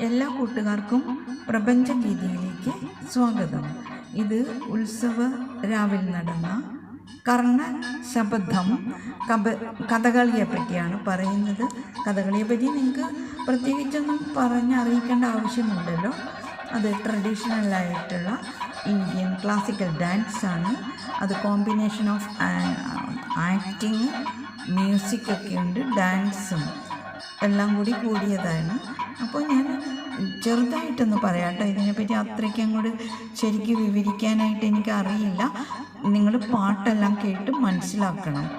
എല്ലാ കൂട്ടുകാർക്കും പ്രപഞ്ച ഗീതിയിലേക്ക് സ്വാഗതം. ഇത് ഉത്സവ രാവിൽ നടന്ന കർണ ശബദം. കബ കഥകളിയെ പറ്റിയാണ് പറയുന്നത്. കഥകളിയെപ്പറ്റി നിങ്ങൾക്ക് പ്രത്യേകിച്ചൊന്നും പറഞ്ഞറിയിക്കേണ്ട ആവശ്യമുണ്ടല്ലോ. അത് ട്രഡീഷണലായിട്ടുള്ള ഇന്ത്യൻ ക്ലാസിക്കൽ ഡാൻസ് ആണ്. അത് കോമ്പിനേഷൻ ഓഫ് ആക്ടിങ് മ്യൂസിക് ഒക്കെ ഉണ്ട് ഡാൻസും എല്ലാം കൂടി കൂടിയതാണ്. അപ്പോൾ ഞാൻ ചെറുതായിട്ടൊന്ന് പറയാട്ടോ. ഇതിനെപ്പറ്റി അത്രയ്ക്ക് അങ്ങോട്ട് ശരിക്കും വിവരിക്കാനായിട്ട് എനിക്ക് അറിയില്ല നിങ്ങൾ പാട്ടെല്ലാം കേട്ട് മനസ്സിലാക്കണം.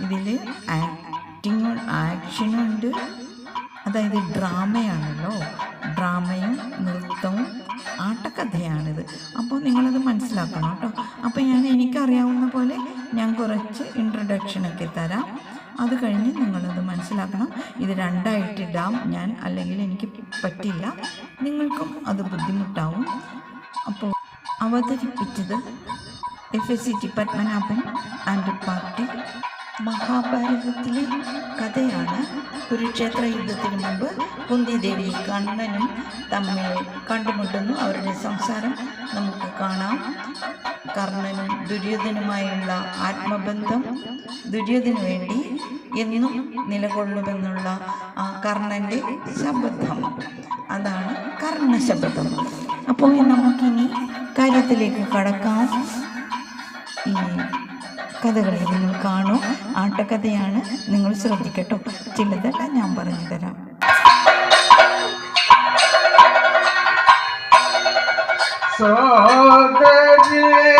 ഇതിൽ ആക്ടിങ് ആക്ഷനുണ്ട് അതായത് ഡ്രാമയാണല്ലോ. ഡ്രാമയും നൃത്തവും ആട്ടക്കഥയാണിത്. അപ്പോൾ നിങ്ങളത് മനസ്സിലാക്കണം കേട്ടോ. അപ്പോൾ ഞാൻ എനിക്കറിയാവുന്ന പോലെ ഞാൻ കുറച്ച് ഇൻട്രഡക്ഷനൊക്കെ തരാം. അത് കഴിഞ്ഞ് നിങ്ങളത് മനസ്സിലാക്കണം. ഇത് രണ്ടായിട്ടിടാം ഞാൻ അല്ലെങ്കിൽ എനിക്ക് പറ്റില്ല. നിങ്ങൾക്കും അത് ബുദ്ധിമുട്ടാവും. അപ്പോൾ അവതരിപ്പിച്ചത് F S C T Padmanabhan and party മഹാഭാരതത്തിലെ കഥയാണ്. കുരുക്ഷേത്ര യുദ്ധത്തിന് മുമ്പ് കുന്തിദേവി കണ്ണനും തമ്മിൽ കണ്ടുമുട്ടുന്നു. അവരുടെ സംസാരം നമുക്ക് കാണാം. കർണനും ദുര്യോധനുമായുള്ള ആത്മബന്ധം ദുര്യോധനു വേണ്ടി എന്നും നിലകൊള്ളുമെന്നുള്ള ആ കർണന്റെ ശബ്ദം. അതാണ് കർണശബ്ദം അപ്പോൾ നമുക്കിനി കാര്യത്തിലേക്ക് കടക്കാം. ഈ കഥകളി നിങ്ങൾ കാണൂ. ആട്ടക്കഥയാണ് നിങ്ങൾ ശ്രദ്ധിക്കട്ടോ. ചിലതെല്ലാം ഞാൻ പറഞ്ഞു തരാം. സോദരി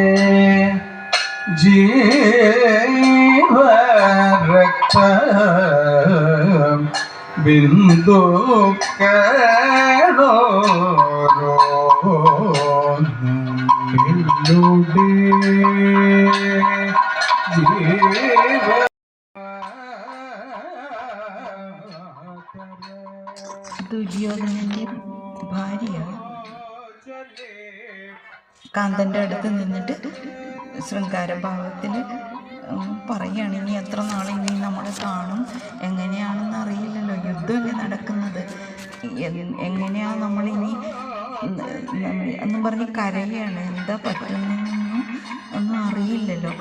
വേദമന്ദിനു വൃഥാ ബിന്ദു എന്നുടെ ജീവ ദുര്യോധനന്റെ ഭാര്യ കാന്തന്റെ അടുത്ത് നിന്നിട്ട് ശൃംഗാരഭാവത്തിൽ പറയുകയാണ് ഇനി എത്ര നാൾ ഇനി നമ്മൾ കാണും? എങ്ങനെയാണെന്ന് അറിയില്ലല്ലോ. യുദ്ധമല്ലേ നടക്കുന്നത്. എങ്ങനെയാണ് എങ്ങനെയാ നമ്മളിനി എന്നും പറഞ്ഞ് കരയാണ് എന്താ പറ്റുന്നതെന്നൊന്നും ഒന്നും അറിയില്ലല്ലോ.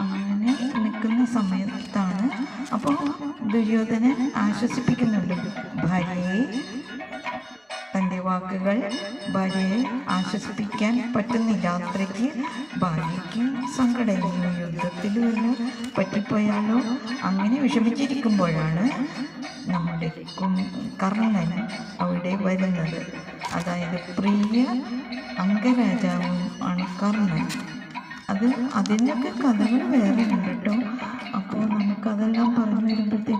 അങ്ങനെ നിൽക്കുന്ന സമയത്താണ് അപ്പോൾ ദുര്യോധനെ ആശ്വസിപ്പിക്കുന്നുണ്ട്. ഭാര്യയെ വാക്കുകൾ ഭാര്യയെ ആശ്വസിപ്പിക്കാൻ പറ്റുന്നില്ല. അത്രയ്ക്ക് ഭാര്യയ്ക്ക് സങ്കടം യുദ്ധത്തിലും വല്ല പറ്റിപ്പോയാലോ? അങ്ങനെ വിഷമിച്ചിരിക്കുമ്പോഴാണ് നമ്മുടെ കർണൻ അവിടെ വരുന്നത്. അതായത് പ്രിയ അംഗരാജാവും ആണ് കർണൻ. അത് അതിന്റെയൊക്കെ കഥകൾ വേറെ ഉണ്ട് കേട്ടോ. അപ്പോൾ നമുക്കതെല്ലാം പറഞ്ഞു വരുമ്പോഴത്തേക്കും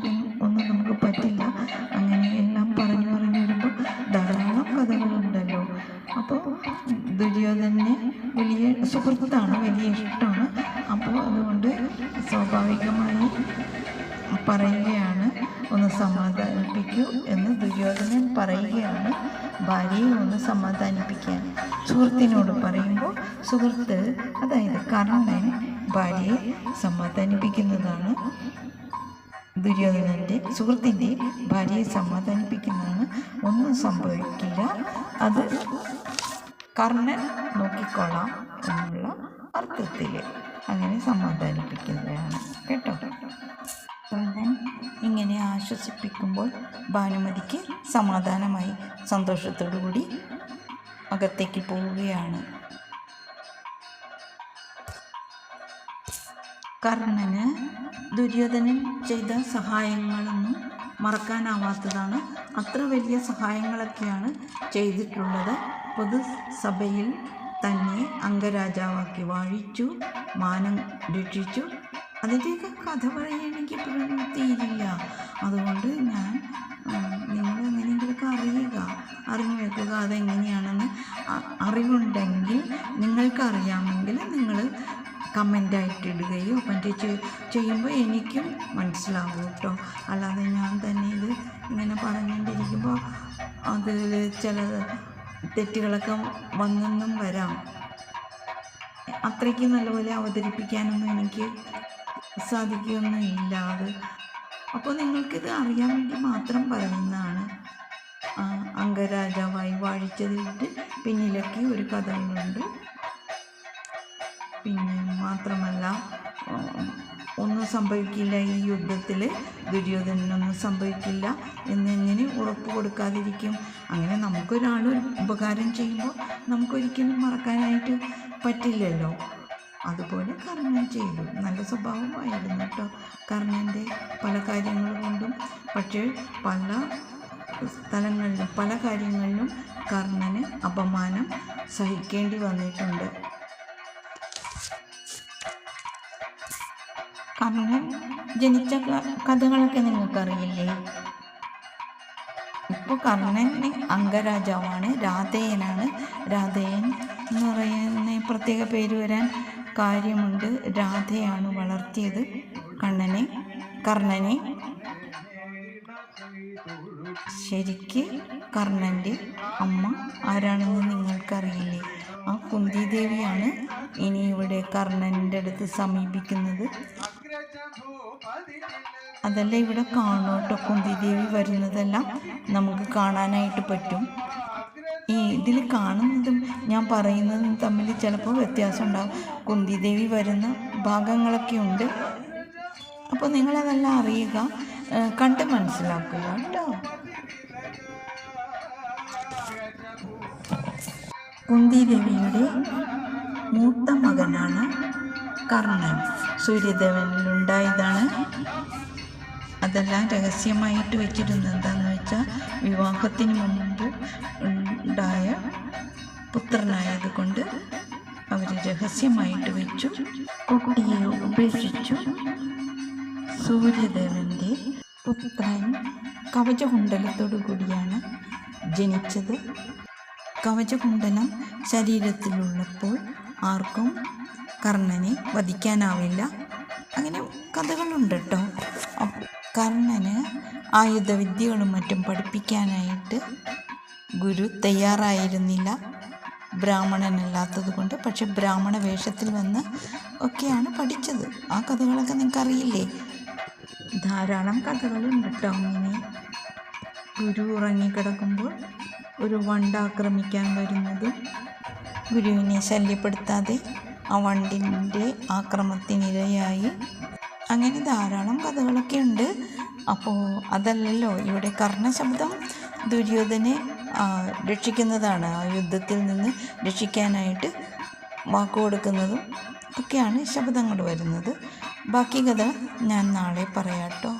ദുര്യോധനെ വലിയ സുഹൃത്താണ് വലിയ ഇഷ്ടമാണ്. അപ്പോൾ അതുകൊണ്ട് സ്വാഭാവികമായി പറയുകയാണ് ഒന്ന് സമാധാനിപ്പിക്കൂ എന്ന് ദുര്യോധനൻ പറയുകയാണ് ഭാര്യയെ ഒന്ന് സമാധാനിപ്പിക്കാൻ. സുഹൃത്തിനോട് പറയുമ്പോൾ സുഹൃത്ത് അതായത് കർണൻ ഭാര്യയെ സമാധാനിപ്പിക്കുന്നതാണ്. ദുര്യോധനന്റെ സുഹൃത്തിന്റെ ഭാര്യയെ സമാധാനിപ്പിക്കുന്നതാണ്. ഒന്നും സംഭവിക്കില്ല. അത് കർണൻ നോക്കിക്കൊള്ളാം എന്നുള്ള അർത്ഥത്തിൽ അങ്ങനെ സമാധാനിപ്പിക്കുന്നതാണ് കേട്ടോ? കർണൻ ഇങ്ങനെ ആശ്വസിപ്പിക്കുമ്പോൾ ഭാനുമതിക്ക് സമാധാനമായി സന്തോഷത്തോടു കൂടി അകത്തേക്ക് പോവുകയാണ്. കർണന് ദുര്യോധനൻ ചെയ്ത സഹായങ്ങളൊന്നും മറക്കാനാവാത്തതാണ്. അത്ര വലിയ സഹായങ്ങളൊക്കെയാണ് ചെയ്തിട്ടുള്ളത്. പൊതുസഭയിൽ തന്നെ അംഗരാജാവാക്കി വാഴിച്ചു മാനം രക്ഷിച്ചു. അതിന്റെയൊക്കെ കഥ പറയുകയാണെങ്കിൽ ഇപ്പോഴും തീരില്ല. അതുകൊണ്ട് ഞാൻ നിങ്ങൾ എങ്ങനെയെങ്കിലുമൊക്കെ അറിയുക. അറിഞ്ഞു വെക്കുക അതെങ്ങനെയാണെന്ന് അറിവുണ്ടെങ്കിൽ നിങ്ങൾക്കറിയാമെങ്കിൽ നിങ്ങൾ കമന്റായിട്ട് ഇടുകയോ മറ്റേ ചെയ്യുമ്പോൾ എനിക്കും മനസ്സിലാവും കേട്ടോ. അല്ലാതെ ഞാൻ തന്നെ ഇത് ഇങ്ങനെ പറഞ്ഞുകൊണ്ടിരിക്കുമ്പോൾ അതിൽ ചില തെറ്റുകളൊക്കെ വന്നെന്നും വരാം. അത്രയ്ക്ക് നല്ലപോലെ അവതരിപ്പിക്കാനൊന്നും എനിക്ക് സാധിക്കുകയൊന്നും ഇല്ല അത്. അപ്പോൾ നിങ്ങൾക്കിത് അറിയാൻ വേണ്ടി മാത്രം പറയുന്നതാണ്. അംഗരാജാവായി വാഴിച്ചതിട്ട് പിന്നിലൊക്കെ ഒരു കഥകളുണ്ട്. പിന്നെ മാത്രമല്ല ഒന്നും സംഭവിക്കില്ല ഈ യുദ്ധത്തിൽ ദുര്യോധനൊന്നും സംഭവിക്കില്ല. എന്നെങ്ങനെ ഉറപ്പ് കൊടുക്കാതിരിക്കും? അങ്ങനെ നമുക്കൊരാൾ ഉപകാരം ചെയ്യുമ്പോൾ നമുക്കൊരിക്കലും മറക്കാനായിട്ട് പറ്റില്ലല്ലോ. അതുപോലെ കർണൻ ചെയ്തു. നല്ല സ്വഭാവമായിരുന്നു കേട്ടോ കർണന്റെ പല കാര്യങ്ങൾ കൊണ്ടും. പക്ഷേ പല സ്ഥലങ്ങളിലും പല കാര്യങ്ങളിലും കർണന് അപമാനം സഹിക്കേണ്ടി വന്നിട്ടുണ്ട്. കർണൻ ജനിച്ച കഥകളൊക്കെ നിങ്ങൾക്കറിയില്ലേ? ഇപ്പോൾ കർണൻ അംഗരാജാവാണ് രാധേയനാണ്. രാധേയൻ എന്ന് പറയുന്ന പ്രത്യേക പേര് വരാൻ കാര്യമുണ്ട്. രാധയാണ് വളർത്തിയത് കണ്ണനെ കർണനെ. ശരിക്ക് കർണന്റെ അമ്മ ആരാണെന്ന് നിങ്ങൾക്കറിയില്ലേ? ആ കുന്തിദേവിയാണ് ഇനി ഇവിടെ കർണന്റെ അടുത്ത് സമീപിക്കുന്നത്. അതല്ല ഇവിടെ കാണും കേട്ടോ കുന്തി ദേവി വരുന്നതെല്ലാം നമുക്ക് കാണാനായിട്ട് പറ്റും. ഈ ഇതിൽ കാണുന്നതും ഞാൻ പറയുന്നതും തമ്മിൽ ചിലപ്പോൾ വ്യത്യാസം ഉണ്ടാകും കുന്തിദേവി വരുന്ന ഭാഗങ്ങളൊക്കെ ഉണ്ട്. അപ്പോൾ നിങ്ങളതെല്ലാം അറിയുക കണ്ട് മനസ്സിലാക്കുക കേട്ടോ. കുന്തി ദേവിയുടെ മൂത്ത മകനാണ് കർണൻ. സൂര്യദേവനിലുണ്ടായതാണ് അതെല്ലാം രഹസ്യമായിട്ട് വെച്ചിരുന്നത് എന്താണെന്ന് വെച്ചാൽ വിവാഹത്തിന് മുമ്പ് ഉണ്ടായ പുത്രനായത് കൊണ്ട് അവർ രഹസ്യമായിട്ട് വെച്ചു കുട്ടിയെ ഉപേക്ഷിച്ചു. സൂര്യദേവന്റെ പുത്രൻ കവചകുണ്ടലത്തോടു കൂടിയാണ് ജനിച്ചത്. കവചകുണ്ടലം ശരീരത്തിലുള്ളപ്പോൾ ആർക്കും കർണനെ വധിക്കാനാവില്ല. അങ്ങനെ കഥകളുണ്ട് കേട്ടോ കർണന് ആയുധവിദ്യകളും മറ്റും പഠിപ്പിക്കാനായിട്ട് ഗുരു തയ്യാറായിരുന്നില്ല. ബ്രാഹ്മണനല്ലാത്തതുകൊണ്ട് പക്ഷെ ബ്രാഹ്മണ വേഷത്തിൽ വന്ന് ഒക്കെയാണ് പഠിച്ചത്. ആ കഥകളൊക്കെ നിങ്ങൾക്കറിയില്ലേ? ധാരാളം കഥകളുണ്ട് കേട്ടോ അങ്ങനെ ഗുരു ഉറങ്ങിക്കിടക്കുമ്പോൾ ഒരു വണ്ട് ആക്രമിക്കാൻ വരുന്നതും ഗുരുവിനെ ശല്യപ്പെടുത്താതെ ആ വണ്ടിന്റെ ആക്രമണത്തിനിരയായി അങ്ങനെ ധാരാളം കഥകളൊക്കെ ഉണ്ട്. അപ്പോൾ അതല്ലല്ലോ ഇവിടെ കർണശബ്ദം ദുര്യോധനെ രക്ഷിക്കുന്നതാണ്. ആ യുദ്ധത്തിൽ നിന്ന് രക്ഷിക്കാനായിട്ട് വാക്ക് കൊടുക്കുന്നതും ഒക്കെയാണ് ശബ്ദങ്ങൾ വരുന്നത്. ബാക്കി കഥ ഞാൻ നാളെ പറയാം കേട്ടോ